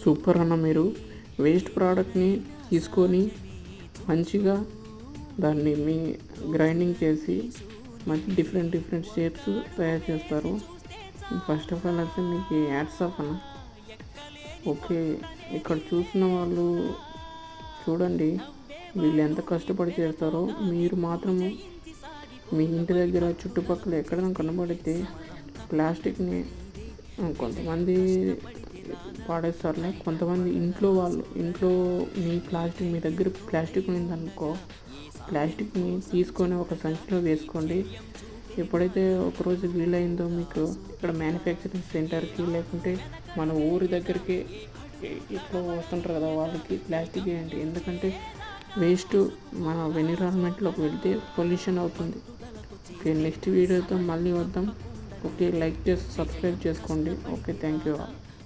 Super అన్న మీరు. Waste ప్రోడక్ట్ని తీసుకొని మంచిగా దాన్ని మీ గ్రైండింగ్ చేసి మంచి డిఫరెంట్ డిఫరెంట్ షేప్స్ తయారు చేస్తారు. ఫస్ట్ ఆఫ్ ఆల్ అయితే మీకు యాడ్స్ ఆఫ్ అన్న. ఓకే ఇక్కడ చూసిన వాళ్ళు చూడండి వీళ్ళు ఎంత కష్టపడి చేస్తారో. మీరు మాత్రము మీ ఇంటి దగ్గర చుట్టుపక్కల ఎక్కడైనా కనబడితే ప్లాస్టిక్ని కొంతమంది పాడేస్తారులే కొంతమంది ఇంట్లో వాళ్ళు ఇంట్లో మీ ప్లాస్టిక్ మీ దగ్గర ప్లాస్టిక్ ఉందనుకో ప్లాస్టిక్ని తీసుకొని ఒక సంచిలో వేసుకోండి. ఎప్పుడైతే ఒకరోజు వీలైందో మీకు ఇక్కడ మ్యానుఫ్యాక్చరింగ్ సెంటర్కి లేకుంటే మన ఊరి దగ్గరికి ఇ- ఇట్లా వస్తుంటారు కదా వాళ్ళకి ప్లాస్టిక్ ఏంటి ఎందుకంటే వేస్ట్ మన ఎన్విరాన్మెంట్లోకి వెళ్తే పొల్యూషన్ అవుతుంది. ఓకే నెక్స్ట్ వీడియోతో మళ్ళీ వద్దాం. ఓకే లైక్ చేసి సబ్స్క్రైబ్ చేసుకోండి. Okay thank you